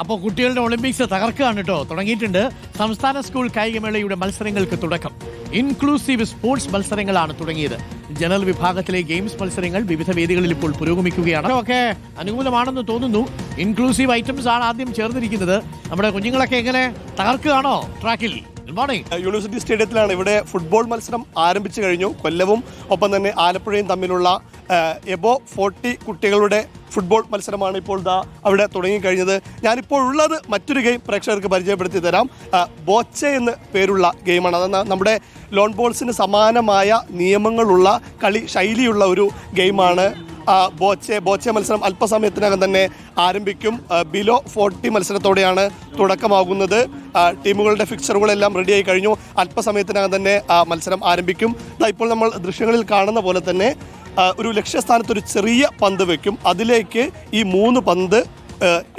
അപ്പോൾ കുട്ടികളുടെ ഒളിമ്പിക്സ് തകർക്കുകയാണ് കേട്ടോ തുടങ്ങിയിട്ടുണ്ട്. സംസ്ഥാന സ്കൂൾ കായികമേളയുടെ മത്സരങ്ങൾക്ക് തുടക്കം. ഇൻക്ലൂസീവ് സ്പോർട്സ് മത്സരങ്ങളാണ് തുടങ്ങിയത്. ജനറൽ വിഭാഗത്തിലെ ഗെയിംസ് മത്സരങ്ങൾ വിവിധ വേദികളിൽ ഇപ്പോൾ പുരോഗമിക്കുകയാണ്. ഒക്കെ അനുകൂലമാണെന്ന് തോന്നുന്നു. ഇൻക്ലൂസീവ് ഐറ്റംസ് ആണ് ആദ്യം ചേർന്നിരിക്കുന്നത്. നമ്മുടെ കുഞ്ഞുങ്ങളൊക്കെ എങ്ങനെ തകർക്കുകയാണോ ട്രാക്കിൽ? യൂണിവേഴ്സിറ്റി സ്റ്റേഡിയത്തിലാണ് ഇവിടെ ഫുട്ബോൾ മത്സരം ആരംഭിച്ചു കഴിഞ്ഞു. കൊല്ലവും ഒപ്പം തന്നെ ആലപ്പുഴയും തമ്മിലുള്ള എബോ ഫോർട്ടി കുട്ടികളുടെ ഫുട്ബോൾ മത്സരമാണ് ഇപ്പോൾ ദാ അവിടെ തുടങ്ങിക്കഴിഞ്ഞത്. ഞാനിപ്പോൾ ഉള്ളത് മറ്റൊരു ഗെയിം പ്രേക്ഷകർക്ക് പരിചയപ്പെടുത്തി തരാം. ബോച്ച എന്ന് പേരുള്ള ഗെയിമാണ് അത് നമ്മുടെ ലോൺ ബോൾസിന് സമാനമായ നിയമങ്ങളുള്ള കളി ശൈലിയുള്ള ഒരു ഗെയിമാണ് ബോച്ചെ ബോച്ചെ മത്സരം അല്പസമയത്തിനകം തന്നെ ആരംഭിക്കും. ബിലോ ഫോർട്ടി മത്സരത്തോടെയാണ് തുടക്കമാകുന്നത്. ടീമുകളുടെ ഫിക്സറുകളെല്ലാം റെഡിയായി കഴിഞ്ഞു. അല്പസമയത്തിനകം തന്നെ മത്സരം ആരംഭിക്കും. ഇപ്പോൾ നമ്മൾ ദൃശ്യങ്ങളിൽ കാണുന്ന പോലെ തന്നെ ഒരു ലക്ഷ്യസ്ഥാനത്ത് ഒരു ചെറിയ പന്ത് വെക്കും. അതിലേക്ക് ഈ മൂന്ന് പന്ത്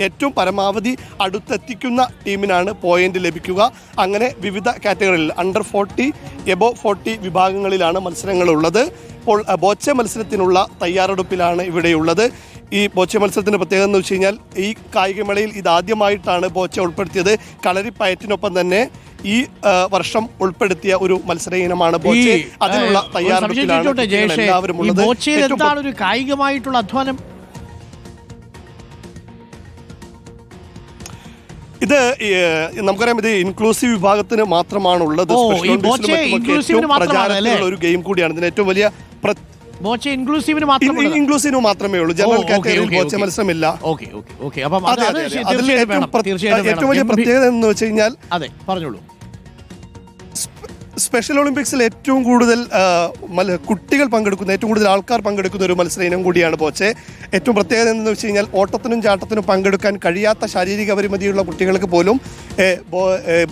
ഏറ്റവും പരമാവധി അടുത്തെത്തിക്കുന്ന ടീമിനാണ് പോയിന്റ് ലഭിക്കുക. അങ്ങനെ വിവിധ കാറ്റഗറികളിൽ അണ്ടർ ഫോർട്ടി എബോ ഫോർട്ടി വിഭാഗങ്ങളിലാണ് മത്സരങ്ങളുള്ളത്. ഇപ്പോൾ ബോച്ച മത്സരത്തിനുള്ള തയ്യാറെടുപ്പിലാണ് ഇവിടെയുള്ളത്. ഈ ബോച്ച മത്സരത്തിന്റെ പ്രത്യേകത എന്ന് വെച്ച് കഴിഞ്ഞാൽ ഈ കായികമേളയിൽ ഇതാദ്യമായിട്ടാണ് ബോച്ച ഉൾപ്പെടുത്തിയത്. കളരിപ്പയറ്റിനൊപ്പം തന്നെ ഈ വർഷം ഉൾപ്പെടുത്തിയ ഒരു മത്സര ഇനമാണ് ബോച്ച അതിനുള്ള തയ്യാറെടുപ്പിലാണ് എല്ലാവരും ഉള്ളത്. എന്താണ് ഒരു കായികമായിട്ടുള്ള അധ്വാനം? ഇത് നമുക്കറിയാം ഇത് ഇൻക്ലൂസീവ് വിഭാഗത്തിന് മാത്രമാണ് ഉള്ളത് പ്രചാരത്തിലുള്ള ഒരു ഗെയിം കൂടിയാണ്. ഇതിന് ഏറ്റവും വലിയ ഇൻക്ലൂസീവിന് ഇൻക്ലൂസീവ് മാത്രമേ ഉള്ളൂ. ജനറൽ കാറ്റഗറിയിൽ ബോച്ച. മത്സരമില്ല. അതിൽ ഏറ്റവും വലിയ പ്രത്യേകത എന്ന് വെച്ച് കഴിഞ്ഞാൽ അതെ പറഞ്ഞോളൂ. സ്പെഷ്യൽ ഒളിമ്പിക്സിൽ ഏറ്റവും കൂടുതൽ കുട്ടികൾ പങ്കെടുക്കുന്ന ഏറ്റവും കൂടുതൽ ആൾക്കാർ പങ്കെടുക്കുന്ന ഒരു മത്സര ഇനം കൂടിയാണ് പോച്ചെ. ഏറ്റവും പ്രത്യേകത എന്ന് വെച്ച് കഴിഞ്ഞാൽ ഓട്ടത്തിനും ചാട്ടത്തിനും പങ്കെടുക്കാൻ കഴിയാത്ത ശാരീരിക പരിമിതിയുള്ള കുട്ടികൾക്ക് പോലും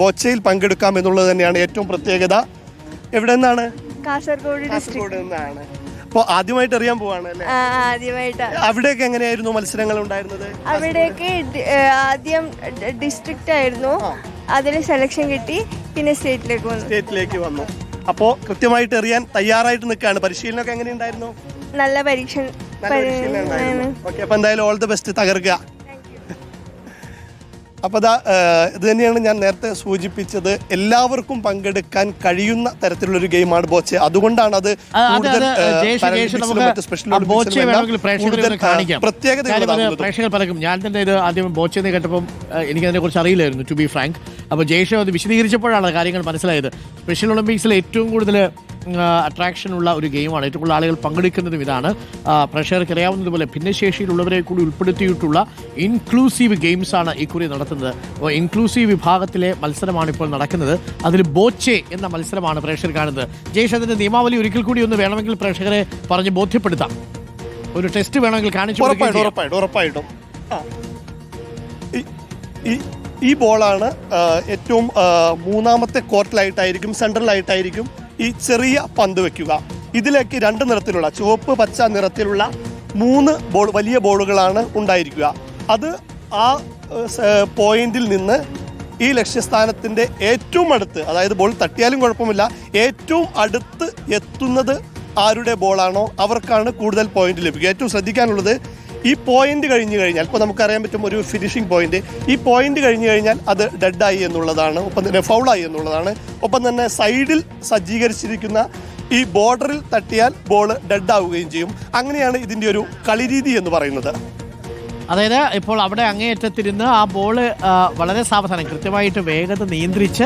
ബോച്ചയിൽ പങ്കെടുക്കാം എന്നുള്ളത് തന്നെയാണ് ഏറ്റവും പ്രത്യേകത. എവിടെ നിന്നാണ്? കാസർഗോഡ് കാസർഗോഡ് നിന്നാണ്. അപ്പോൾ ആദ്യമായിട്ട് അറിയാൻ പോവാണ് അല്ലേ? ആദ്യമായിട്ടാണ് അവിടെയൊക്കെ എങ്ങനെയായിരുന്നു മത്സരങ്ങൾ ഉണ്ടായിരുന്നത്? അവിടെയൊക്കെ ആദ്യം ഡിസ്ട്രിക്റ്റ് ആയിരുന്നു. അതിൽ സെലക്ഷൻ കിട്ടി. പിന്നെ സ്റ്റേറ്റിലേക്ക് വന്നു. സ്റ്റേറ്റിലേക്ക് വന്നു. അപ്പോൾ കൃത്യമായിട്ട് എറിയാൻ തയ്യാറായിട്ട് നിൽക്കുകയാണ്. പരിശീലനമൊക്കെ എങ്ങനെയുണ്ടായിരുന്നു? നല്ല പരീക്ഷ പരിശീലനം ഓക്കെ അപ്പോൾ എന്തായാലും ഓൾ ദി ബെസ്റ്റ് തകർക്കുക. അപ്പോൾ അതാ ഇത് തന്നെയാണ് ഞാൻ നേരത്തെ സൂചിപ്പിച്ചത്. എല്ലാവർക്കും പങ്കെടുക്കാൻ കഴിയുന്ന തരത്തിലുള്ള ഒരു ഗെയിമാണ് ബോച്ചെ. അതുകൊണ്ടാണ് അത് പ്രത്യേകത പ്രേക്ഷകർ പലക്കും. ഞാൻ തന്നെ ഇത് ആദ്യം ബോച്ചെന്ന് കേട്ടപ്പോൾ എനിക്കതിനെ കുറിച്ച് അറിയില്ലായിരുന്നു ടു ബി ഫ്രാങ്ക് അപ്പോൾ ജയേഷ് അത് വിശദീകരിച്ചപ്പോഴാണ് കാര്യങ്ങൾ മനസ്സിലായത്. സ്പെഷ്യൽ ഒളിമ്പിക്സിൽ ഏറ്റവും കൂടുതൽ അട്രാക്ഷൻ ഉള്ള ഒരു ഗെയിമാണ്. ഏറ്റവും കൂടുതൽ ആളുകൾ പങ്കെടുക്കുന്നതും ഇതാണ്. പ്രേക്ഷകർക്ക് അറിയാവുന്നതുപോലെ ഭിന്നശേഷിയിലുള്ളവരെ കൂടി ഉൾപ്പെടുത്തിയിട്ടുള്ള ഇൻക്ലൂസീവ് ഗെയിംസ് ആണ് ഇക്കുറി നടത്തുന്നത്. അപ്പോൾ ഇൻക്ലൂസീവ് വിഭാഗത്തിലെ മത്സരമാണ് ഇപ്പോൾ നടക്കുന്നത്. അതിൽ ബോച്ചെ എന്ന മത്സരമാണ് പ്രേക്ഷകർ കാണുന്നത്. ജയേഷ് അതിന്റെ നിയമാവലി ഒരിക്കൽ കൂടി ഒന്ന് വേണമെങ്കിൽ പ്രേക്ഷകരെ പറഞ്ഞ് ബോധ്യപ്പെടുത്താം. ഒരു ടെസ്റ്റ് വേണമെങ്കിൽ കാണിച്ചു ഉറപ്പായിട്ടും ഉറപ്പായിട്ടും ഈ- ബോളാണ് ഏറ്റവും മൂന്നാമത്തെ കോർട്ടിലായിട്ടായിരിക്കും സെൻട്രലായിട്ടായിരിക്കും ഈ ചെറിയ പന്ത് വെക്കുക. ഇതിലേക്ക് രണ്ട് നിറത്തിലുള്ള ചുവപ്പ് പച്ച നിറത്തിലുള്ള മൂന്ന് ബോൾ വലിയ ബോളുകളാണ് ഉണ്ടായിരിക്കുക. അത് ആ പോയിന്റിൽ നിന്ന് ഈ ലക്ഷ്യസ്ഥാനത്തിന്റെ ഏറ്റവും അടുത്ത് അതായത് ബോൾ തട്ടിയാലും കുഴപ്പമില്ല ഏറ്റവും അടുത്ത് എത്തുന്നത് ആരുടെ ബോളാണോ അവർക്കാണ് കൂടുതൽ പോയിന്റ് ലഭിക്കുക. ഏറ്റവും ശ്രദ്ധിക്കാനുള്ളത് ഈ പോയിന്റ് കഴിഞ്ഞു കഴിഞ്ഞാൽ ഇപ്പോൾ നമുക്കറിയാൻ പറ്റും ഒരു ഫിനിഷിംഗ് പോയിന്റ് ഈ പോയിന്റ് കഴിഞ്ഞു കഴിഞ്ഞാൽ അത് ഡെഡായി എന്നുള്ളതാണ് ഒപ്പം തന്നെ ഫൗളായി എന്നുള്ളതാണ്. ഒപ്പം തന്നെ സൈഡിൽ സജ്ജീകരിച്ചിരിക്കുന്ന ഈ ബോർഡറിൽ തട്ടിയാൽ ബോൾ ഡെഡാവുകയും ചെയ്യും. അങ്ങനെയാണ് ഇതിന്റെ ഒരു കളിരീതി എന്ന് പറയുന്നത്. അതായത് ഇപ്പോൾ അവിടെ അങ്ങേയറ്റത്തിരുന്ന് ആ ബോൾ വളരെ സാവധാനം കൃത്യമായിട്ട് വേഗത നിയന്ത്രിച്ച്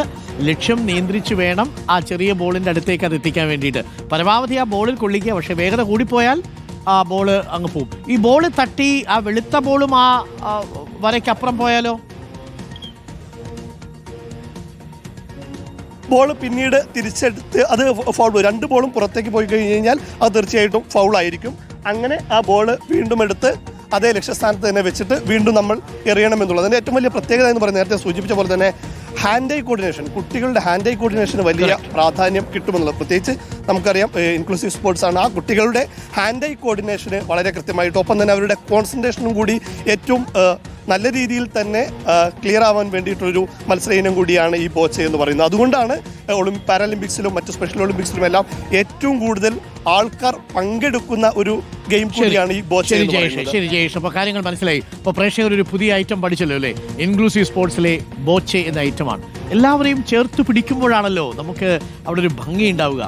ലക്ഷ്യം നിയന്ത്രിച്ച് വേണം ആ ചെറിയ ബോളിന്റെ അടുത്തേക്ക് അത് എത്തിക്കാൻ വേണ്ടിയിട്ട്. പരമാവധി ആ ബോളിൽ കൊള്ളിക്കുക പക്ഷേ വേഗത കൂടിപ്പോയാൽ ആ ബോൾ അങ്ങ് പോകും ഈ ബോൾ തട്ടി ആ വെളുത്ത ബോളും ആ വരയ്ക്കപ്പുറം പോയാലോ? ബോൾ പിന്നീട് തിരിച്ചെടുത്ത് അത് ഫൗൾ രണ്ട് ബോളും പുറത്തേക്ക് പോയി കഴിഞ്ഞ് കഴിഞ്ഞാൽ അത് തീർച്ചയായിട്ടും ഫൗൾ ആയിരിക്കും. അങ്ങനെ ആ ബോൾ വീണ്ടും എടുത്ത് അതേ ലക്ഷ്യസ്ഥാനത്ത് തന്നെ വെച്ചിട്ട് വീണ്ടും നമ്മൾ എറിയണം എന്നുള്ളത്. അതിന്റെ ഏറ്റവും വലിയ പ്രത്യേകത എന്ന് പറയുന്നത് നേരത്തെ സൂചിപ്പിച്ച പോലെ തന്നെ ഹാൻഡ് ഐ കോർഡിനേഷൻ കുട്ടികളുടെ ഹാൻഡ് ഐ കോർഡിനേഷന് വലിയ പ്രാധാന്യം കിട്ടുമെന്നുള്ളത്. പ്രത്യേകിച്ച് നമുക്കറിയാം ഇൻക്ലൂസീവ് സ്പോർട്സ് ആണ്. ആ കുട്ടികളുടെ ഹാൻഡ് ഐ കോർഡിനേഷന് വളരെ കൃത്യമായിട്ട് ഒപ്പം തന്നെ അവരുടെ കോൺസെൻട്രേഷനും കൂടി ഏറ്റവും നല്ല രീതിയിൽ തന്നെ ക്ലിയർ ആവാൻ വേണ്ടിയിട്ടൊരു മത്സര ഇനം കൂടിയാണ് ഈ ബോച്ച എന്ന് പറയുന്നത്. അതുകൊണ്ടാണ് ഒളിമ്പി പാരാലിമ്പിക്സിലും മറ്റ് സ്പെഷ്യൽ ഒളിമ്പിക്സിലും എല്ലാം ഏറ്റവും കൂടുതൽ ആൾക്കാർ പങ്കെടുക്കുന്ന ഒരു ഗെയിം കൂടിയാണ് ഈ ബോച്ച ശരി എന്ന് ജയേഷ് പറയുന്നത്. ശരി ജയേഷ്. അപ്പൊ കാര്യങ്ങൾ മനസ്സിലായി. അപ്പൊ പ്രേക്ഷകർ ഒരു പുതിയ ഐറ്റം പഠിച്ചല്ലോ അല്ലേ? ഇൻക്ലൂസീവ് സ്പോർട്സിലെ ബോച്ച എന്ന ഐറ്റമാണ് എല്ലാവരെയും ചേർത്ത് പിടിക്കുമ്പോഴാണല്ലോ നമുക്ക് അവിടെ ഒരു ഭംഗി ഉണ്ടാവുക.